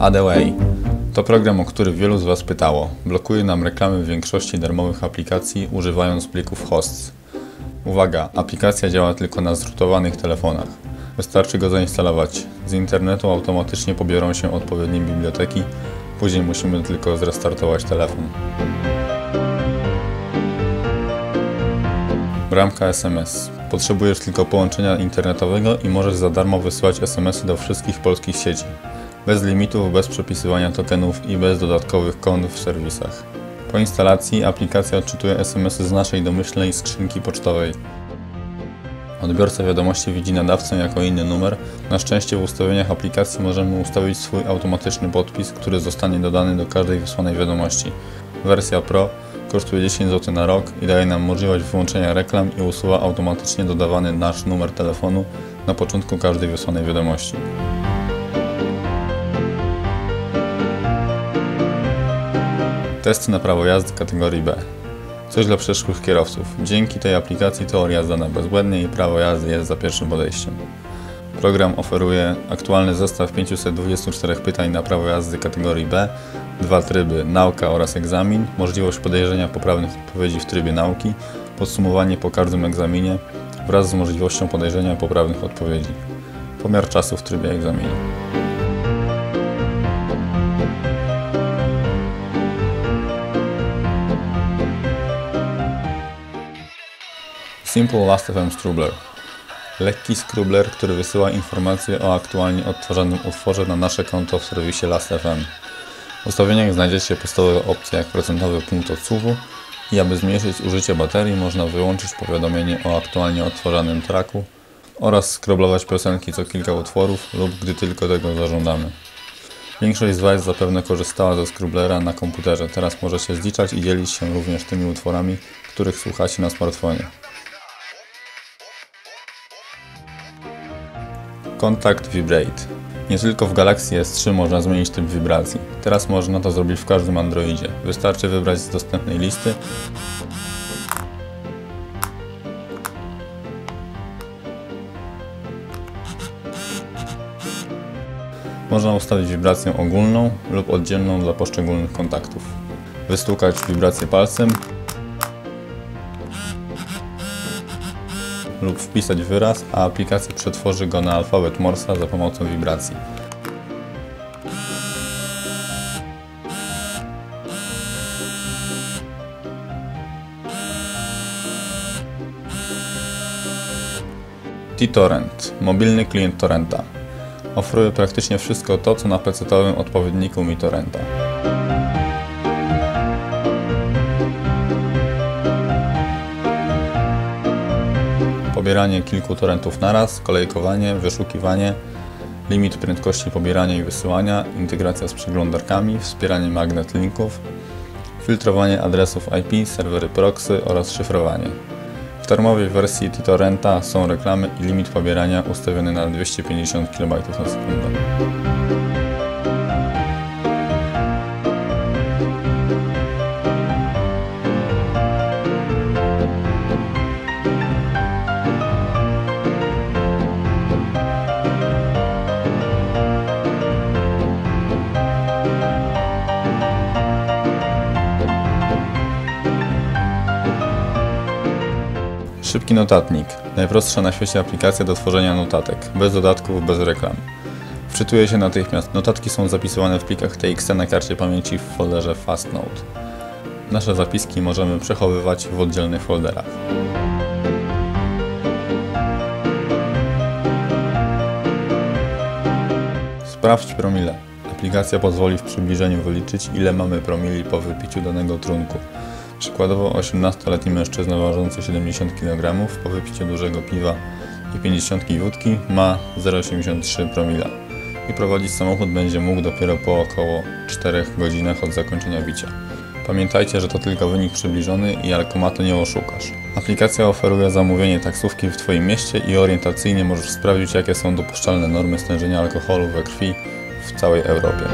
AdWay to program, o który wielu z Was pytało. Blokuje nam reklamy w większości darmowych aplikacji używając plików hosts. Uwaga, aplikacja działa tylko na zrutowanych telefonach. Wystarczy go zainstalować. Z internetu automatycznie pobiorą się odpowiednie biblioteki, później musimy tylko zrestartować telefon. Bramka SMS. Potrzebujesz tylko połączenia internetowego i możesz za darmo wysyłać SMS-y do wszystkich polskich sieci. Bez limitów, bez przepisywania tokenów i bez dodatkowych kont w serwisach. Po instalacji aplikacja odczytuje SMS-y z naszej domyślnej skrzynki pocztowej. Odbiorca wiadomości widzi nadawcę jako inny numer. Na szczęście w ustawieniach aplikacji możemy ustawić swój automatyczny podpis, który zostanie dodany do każdej wysłanej wiadomości. Wersja Pro kosztuje 10 zł na rok i daje nam możliwość wyłączenia reklam i usuwa automatycznie dodawany nasz numer telefonu na początku każdej wysłanej wiadomości. Testy na prawo jazdy kategorii B. Coś dla przyszłych kierowców. Dzięki tej aplikacji teoria zdana bezbłędnie i prawo jazdy jest za pierwszym podejściem. Program oferuje aktualny zestaw 524 pytań na prawo jazdy kategorii B, dwa tryby nauka oraz egzamin, możliwość podejrzenia poprawnych odpowiedzi w trybie nauki, podsumowanie po każdym egzaminie wraz z możliwością podejrzenia poprawnych odpowiedzi. Pomiar czasu w trybie egzaminu. Simple Last.fm Scribbler Lekki skrubler, który wysyła informacje o aktualnie odtwarzanym utworze na nasze konto w serwisie Last.fm. W ustawieniach znajdziecie podstawowe opcje jak procentowy punkt odsłuchu i aby zmniejszyć użycie baterii można wyłączyć powiadomienie o aktualnie odtwarzanym tracku oraz skroblować piosenki co kilka utworów lub gdy tylko tego zażądamy. Większość z Was zapewne korzystała ze skrublera na komputerze, teraz możecie zliczać i dzielić się również tymi utworami, których słuchacie na smartfonie. Kontakt Vibrate. Nie tylko w Galaxy S3 można zmienić typ wibracji. Teraz można to zrobić w każdym Androidzie. Wystarczy wybrać z dostępnej listy Można ustawić wibrację ogólną lub oddzielną dla poszczególnych kontaktów. Wystukać wibrację palcem lub wpisać wyraz, a aplikacja przetworzy go na alfabet Morsa za pomocą wibracji. T-Torrent, mobilny klient torrenta. Oferuje praktycznie wszystko to, co na PC-owym odpowiedniku MiTorrenta. Pobieranie kilku torrentów naraz, kolejkowanie, wyszukiwanie, limit prędkości pobierania i wysyłania, integracja z przeglądarkami, wspieranie magnet linków, filtrowanie adresów IP, serwery proxy oraz szyfrowanie. W darmowej wersji T-Torrenta są reklamy i limit pobierania ustawiony na 250 kB na sekundę. Szybki notatnik. Najprostsza na świecie aplikacja do tworzenia notatek. Bez dodatków, bez reklam. Wczytuje się natychmiast. Notatki są zapisywane w plikach TXT na karcie pamięci w folderze FastNote. Nasze zapiski możemy przechowywać w oddzielnych folderach. Sprawdź promile. Aplikacja pozwoli w przybliżeniu wyliczyć ile mamy promili po wypiciu danego trunku. Przykładowo 18-letni mężczyzna ważący 70 kg po wypiciu dużego piwa i 50 wódki ma 0,83 promila i prowadzić samochód będzie mógł dopiero po około 4 godzinach od zakończenia bicia. Pamiętajcie, że to tylko wynik przybliżony i alkomatu nie oszukasz. Aplikacja oferuje zamówienie taksówki w Twoim mieście i orientacyjnie możesz sprawdzić jakie są dopuszczalne normy stężenia alkoholu we krwi w całej Europie.